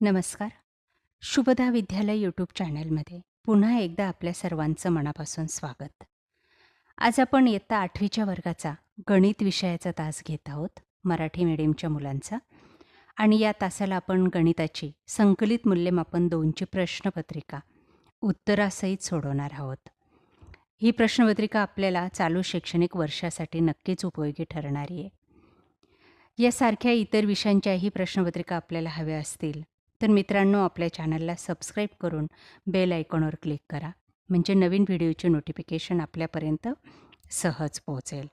नमस्कार. शुभदा विद्यालय यूट्यूब चॅनलमध्ये पुन्हा एकदा आपल्या सर्वांचं मनापासून स्वागत. आज आपण इयत्ता आठवीच्या वर्गाचा गणित विषयाचा तास घेत आहोत मराठी मीडियमच्या मुलांचा. आणि या तासाला आपण गणिताची संकलित मूल्यमापन दोनची प्रश्नपत्रिका उत्तरासहित सोडवणार आहोत. ही प्रश्नपत्रिका आपल्याला चालू शैक्षणिक वर्षासाठी नक्कीच उपयोगी ठरणारी आहे. यासारख्या इतर विषयांच्याही प्रश्नपत्रिका आपल्याला हव्या असतील तर मित्रांनो आपल्या चॅनलला सबस्क्राईब करून बेल आयकॉनवर क्लिक करा म्हणजे नवीन व्हिडिओचे नोटिफिकेशन आपल्यापर्यंत सहज पोहोचेल.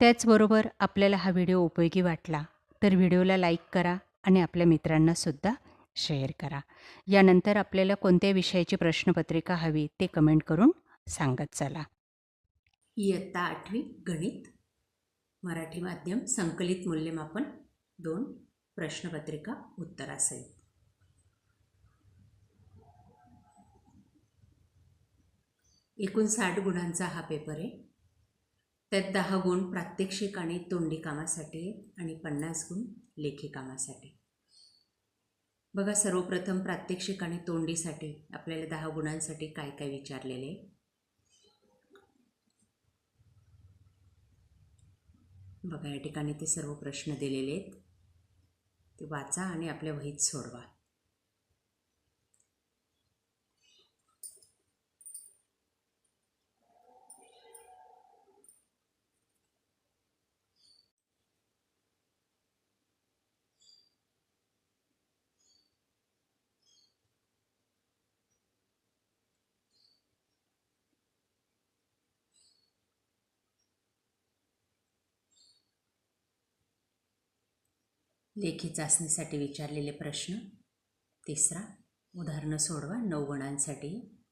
त्याचबरोबर आपल्याला हा व्हिडिओ उपयोगी वाटला तर व्हिडिओला लाईक करा आणि आपल्या मित्रांनासुद्धा शेअर करा. यानंतर आपल्याला कोणत्या विषयाची प्रश्नपत्रिका हवी ते कमेंट करून सांगत चला. इयत्ता आठवी गणित. मराठी माध्यम संकलित मूल्यमापन दोन प्रश्नपत्रिका उत्तरासहित. एकूण साठ गुणांचा हा पेपर आहे. त्यात दहा गुण प्रात्यक्षिक आणि तोंडी कामासाठी आणि पन्नास गुण लेखी कामासाठी. बघा सर्वप्रथम प्रात्यक्षिक आणि तोंडीसाठी आपल्याला दहा गुणांसाठी काय काय विचारलेले बघा या ठिकाणी ते सर्व प्रश्न दिलेले आहेत. ते वाचा आणि आपल्या वहीत सोडवा. लेखी चाचणीसाठी विचारलेले प्रश्न. तिसरा उदाहरणं सोडवा नऊ गुणांसाठी.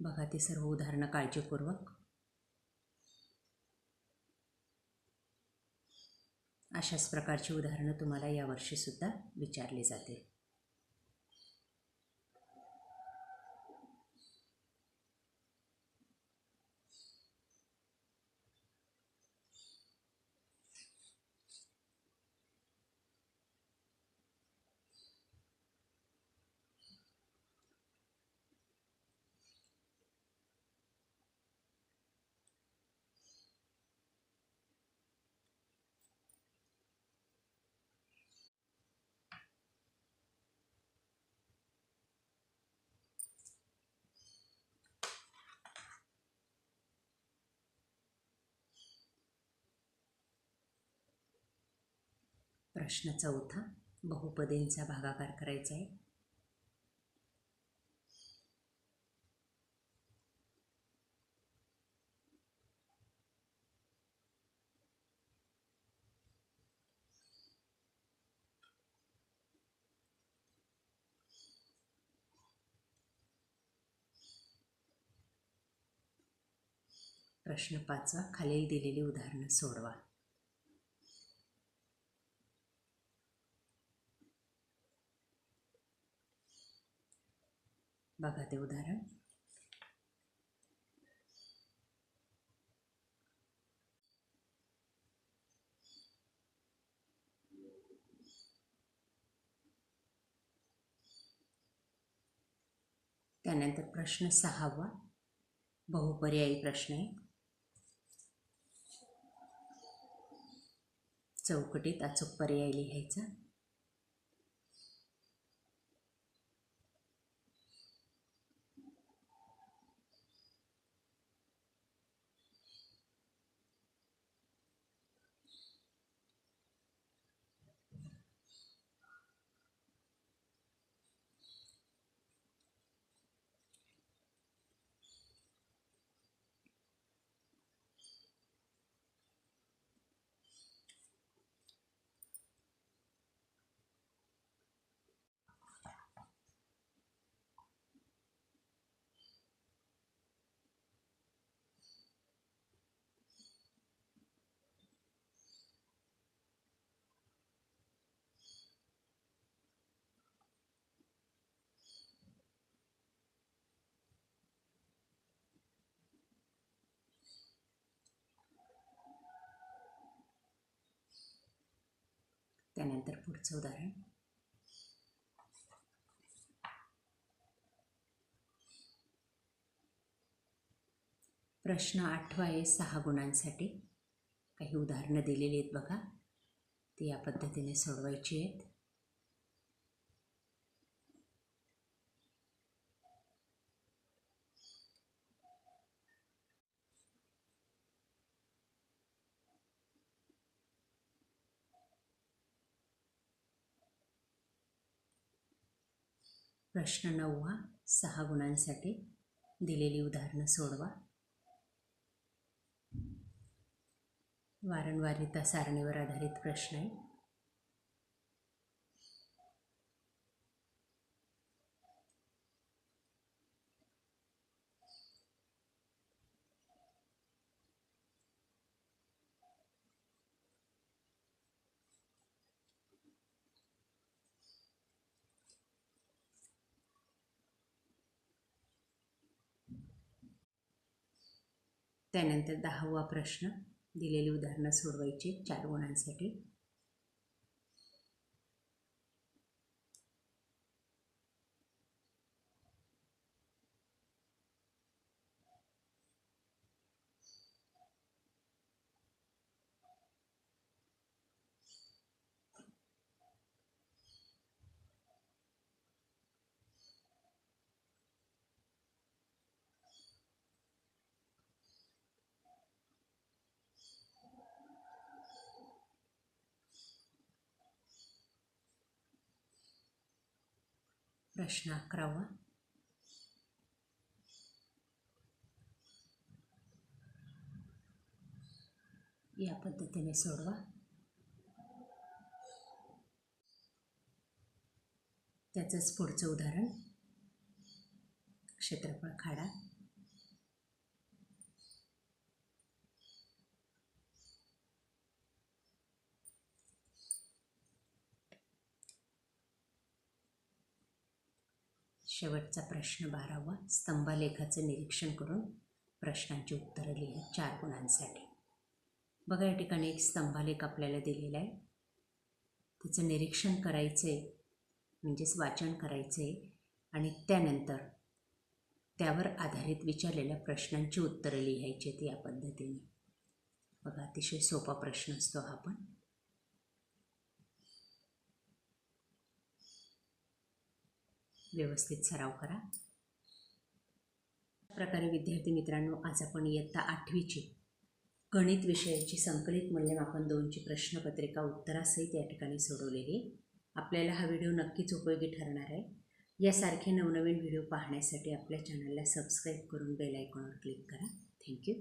बघा ती सर्व उदाहरणं काळजीपूर्वक. अशाच प्रकारची उदाहरणं तुम्हाला यावर्षीसुद्धा विचारली जातील. प्रश्न चौथा बहुपदींचा भागाकार करायचा आहे प्रश्न पाचवा. खालील दिलेली उदाहरणं सोडवा. बघा ते उदाहरण. त्यानंतर प्रश्न सहावा. बहुपर्यायी प्रश्न आहे. चौकटीत अचूक पर्याय लिहायचा. त्यानंतर पुढचं उदाहरण. प्रश्न आठवा आहे सहा गुणांसाठी. काही उदाहरणं दिलेली आहेत बघा. ती या पद्धतीने सोडवायची आहेत. प्रश्न नववा सहा गुणांसाठी दिलेली उदाहरणं सोडवा. वारंवारिता सारणीवर आधारित प्रश्न आहे. त्यानंतर दहावा प्रश्न दिलेली उदाहरणं सोडवायची चार गुणांसाठी. प्रश्न अकरावा. या पद्धतीने सोडवा. त्याचंच पुढचं उदाहरण. क्षेत्रफळ खाडा शेवटचा प्रश्न बारावा. स्तंभालेखाचं निरीक्षण करून प्रश्नांची उत्तरं लिहा चार गुणांसाठी. बघा या ठिकाणी एक स्तंभालेख आपल्याला दिलेला आहे. त्याचं निरीक्षण करायचं आहे म्हणजेच वाचन करायचं आहे आणि त्यानंतर त्यावर आधारित विचारलेल्या प्रश्नांची उत्तरं लिहायची आहेत या पद्धतीने. बघा अतिशय सोपा प्रश्न असतो हा पण. व्यवस्थित सराव करा. प्रकारे विद्यार्थी मित्रांनो आज आपण इयत्ता आठवीची गणित विषयाची संकलित मूल्यमापन दोनची प्रश्नपत्रिका उत्तरासहित या ठिकाणी सोडवलेली. आपल्याला हा व्हिडिओ नक्कीच उपयोगी ठरणार आहे. यासारखे नवनवीन व्हिडिओ पाहण्यासाठी आपल्या चॅनलला सबस्क्राईब करून बेल आयकॉनवर क्लिक करा. थँक्यू